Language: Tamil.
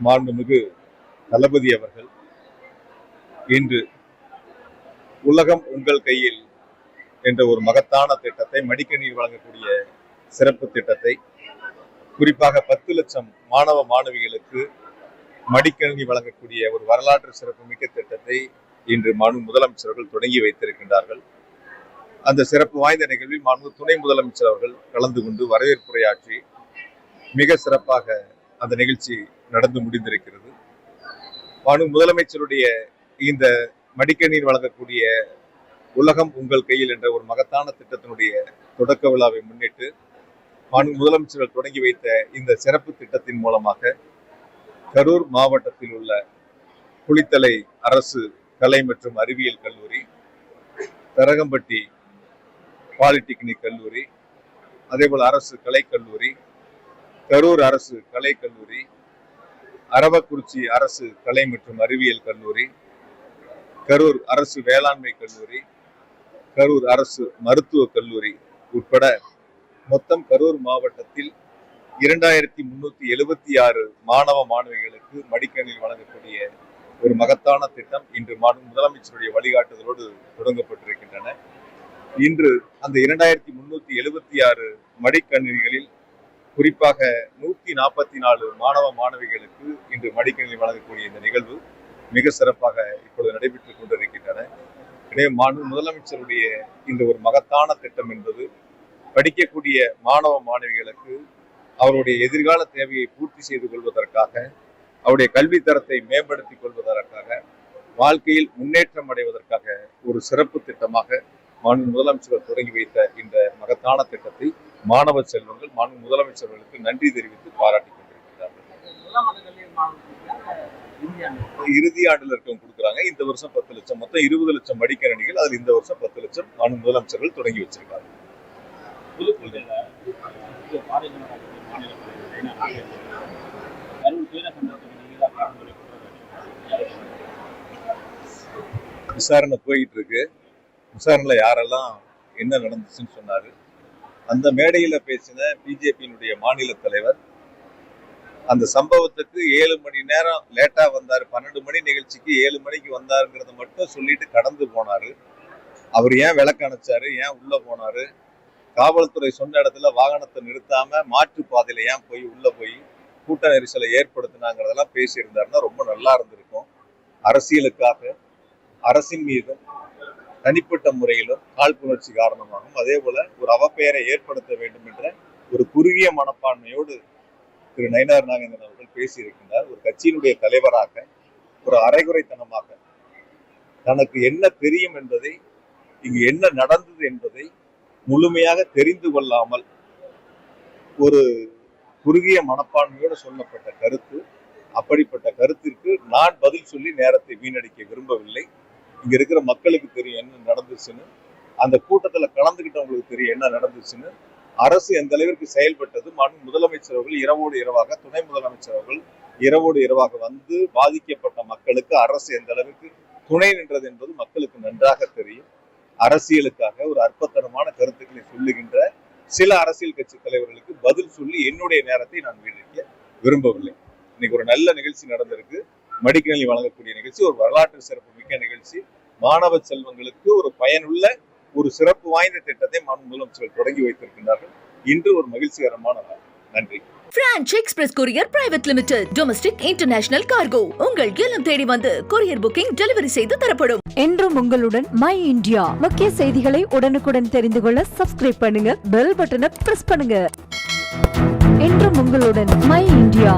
மாண்புமிகு தளபதி அவர்கள் இன்று உலகம் உங்கள் கையில் என்ற ஒரு மகத்தான திட்டத்தை மடிக்கணினி வழங்கக்கூடிய சிறப்பு திட்டத்தை குறிப்பாக பத்து லட்சம் மாணவ மாணவிகளுக்கு மடிக்கணினி வழங்கக்கூடிய ஒரு வரலாற்று சிறப்புமிக்க திட்டத்தை இன்று மாண்பு முதலமைச்சர்கள் தொடங்கி வைத்திருக்கின்றார்கள். அந்த சிறப்பு வாய்ந்த நிகழ்வில் மாண்பு துணை முதலமைச்சர் அவர்கள் கலந்து கொண்டு வரவேற்புரையாற்றி மிக சிறப்பாக அந்த நிகழ்ச்சி நடந்து முடிந்திருக்கிறது. பானு முதலமைச்சருடைய இந்த மடிக்கணியில் வழங்கக்கூடிய உலகம் உங்கள் கையில் என்ற ஒரு மகத்தான திட்டத்தினுடைய தொடக்க விழாவை முன்னிட்டு மாண்பு முதலமைச்சர்கள் தொடங்கி வைத்த இந்த சிறப்பு திட்டத்தின் மூலமாக கரூர் மாவட்டத்தில் உள்ள குளித்தலை அரசு கலை மற்றும் அறிவியல் கல்லூரி தரகம்பட்டி பாலிடெக்னிக் கல்லூரி அதேபோல் அரசு கலைக்கல்லூரி கரூர் அரசு கலைக்கல்லூரி அரவக்குறிச்சி அரசு கலை மற்றும் அறிவியல் கல்லூரி கரூர் அரசு வேளாண்மை கல்லூரி கரூர் அரசு மருத்துவக் கல்லூரி உட்பட மொத்தம் கரூர் மாவட்டத்தில் இரண்டாயிரத்தி முன்னூத்தி எழுபத்தி ஆறு மாணவ மாணவிகளுக்கு மடிக்கணினி வழங்கக்கூடிய ஒரு மகத்தான திட்டம் இன்று முதலமைச்சருடைய வழிகாட்டுதலோடு தொடங்கப்பட்டிருக்கின்றன. இன்று அந்த இரண்டாயிரத்தி முன்னூத்தி எழுபத்தி ஆறு மடிக்கணினிகளில் குறிப்பாக நூத்தி நாற்பத்தி நாலு மாணவ மாணவிகளுக்கு இன்று மடிக்கணினி வழங்கக்கூடிய இந்த நிகழ்வு மிக சிறப்பாக இப்பொழுது நடைபெற்றுக் கொண்டிருக்கின்றன. எனவே மாண்பு முதலமைச்சருடைய இந்த ஒரு மகத்தான திட்டம் என்பது படிக்கக்கூடிய மாணவ மாணவிகளுக்கு அவருடைய எதிர்கால தேவையை பூர்த்தி செய்து கொள்வதற்காக அவருடைய கல்வி தரத்தை மேம்படுத்திக் கொள்வதற்காக வாழ்க்கையில் முன்னேற்றம் அடைவதற்காக ஒரு சிறப்பு திட்டமாக மாநில முதலமைச்சர் தொடங்கி வைத்த இந்த மகத்தான திட்டத்தை மாணவ செல்வங்கள் மாநில முதலமைச்சர்களுக்கு நன்றி தெரிவித்து பாராட்டி கொண்டிருக்கிறார்கள். இறுதி ஆண்டுல இருக்கவங்க கொடுக்குறாங்க. இந்த வருஷம் பத்து லட்சம். மொத்தம் இருபது லட்சம் மடிக்கணிகள் அதில் இந்த வருஷம் பத்து லட்சம் மாநில முதலமைச்சர்கள் தொடங்கி வச்சிருக்காங்க. விசாரணை போயிட்டு இருக்கு. விசாரணையில் யாரெல்லாம் என்ன நடந்துச்சுன்னு சொன்னாரு. அந்த மேடையில் பேசின பிஜேபியினுடைய மாநில தலைவர் அந்த சம்பவத்துக்கு ஏழு மணி நேரம் லேட்டாக வந்தார். பன்னெண்டு மணி நிகழ்ச்சிக்கு ஏழு மணிக்கு வந்தாருங்கிறத மட்டும் சொல்லிட்டு கடந்து போனார். அவர் ஏன் விளக்கு அணைச்சாரு? ஏன் உள்ளே போனார்? காவல்துறை சொன்ன இடத்துல வாகனத்தை நிறுத்தாம மாற்று பாதையில ஏன் போய் உள்ள போய் கூட்ட நெரிசலை ஏற்படுத்தினாங்கிறதெல்லாம் பேசியிருந்தாருன்னா ரொம்ப நல்லா இருந்திருக்கும். அரசியலுக்காக அரசின் மீதும் தனிப்பட்ட முறையிலும் காழ்ப்புணர்ச்சி காரணமாகவும் அதே போல ஒரு அவப்பெயரை ஏற்படுத்த வேண்டும் என்ற ஒரு குறுகிய மனப்பான்மையோடு திரு நயினார் நாகேந்திரன் அவர்கள் பேசியிருக்கின்றார். ஒரு கட்சியினுடைய தலைவராக ஒரு அரைகுறைத்தனமாக தனக்கு என்ன தெரியும் என்பதை இங்கு என்ன நடந்தது என்பதை முழுமையாக தெரிந்து கொள்ளாமல் ஒரு குறுகிய மனப்பான்மையோடு சொல்லப்பட்ட கருத்து அப்படிப்பட்ட கருத்திற்கு நான் பதில் சொல்லி நேரத்தை வீணடிக்க விரும்பவில்லை. இங்க இருக்கிற மக்களுக்கு தெரியும் என்ன நடந்துச்சுன்னு. அந்த கூட்டத்துல கலந்துகிட்டவங்களுக்கு தெரியும் என்ன நடந்துச்சுன்னு. அரசு எந்த அளவிற்கு செயல்பட்டது. மற்றும் முதலமைச்சர் அவர்கள் இரவோடு இரவாக துணை முதலமைச்சர் அவர்கள் இரவோடு இரவாக வந்து பாதிக்கப்பட்ட மக்களுக்கு அரசு எந்த அளவிற்கு துணை நின்றது என்பது மக்களுக்கு நன்றாக தெரியும். அரசியலுக்காக ஒரு அற்பத்தனமான கருத்துக்களை சொல்லுகின்ற சில அரசியல் கட்சி தலைவர்களுக்கு பதில் சொல்லி என்னுடைய நேரத்தை நான் வீணடிக்க விரும்பவில்லை. இன்னைக்கு ஒரு நல்ல நிகழ்ச்சி நடந்திருக்கு. மடிக்கணினி வழங்கக்கூடிய நிகழ்ச்சி ஒரு வரலாற்று சிறப்பு மிக்க நிகழ்ச்சி. மாணவ செல்வங்களுக்கு ஒரு பயனுள்ள ஒரு சிறப்பு வாய்ந்த திட்டத்தை மாண்பு முதலமைச்சர்கள் தொடங்கி வைத்திருக்கின்றார்கள். இன்று ஒரு மகிழ்ச்சிகரமான நாள். நன்றி. Branch express courier private limited domestic international cargo. உங்கள் இல்லம் தேடி வந்து கொரியர் புக்கிங் டெலிவரி செய்து தரப்படும். என்றும் உங்களுடன் மை இந்தியா. முக்கிய செய்திகளை உடனுக்குடன் தெரிந்து கொள்ள சப்ஸ்கிரைப் பண்ணுங்க பெல் பட்டனை பிரஸ் பண்ணுங்க. என்றும் உங்களுடன் மை இந்தியா.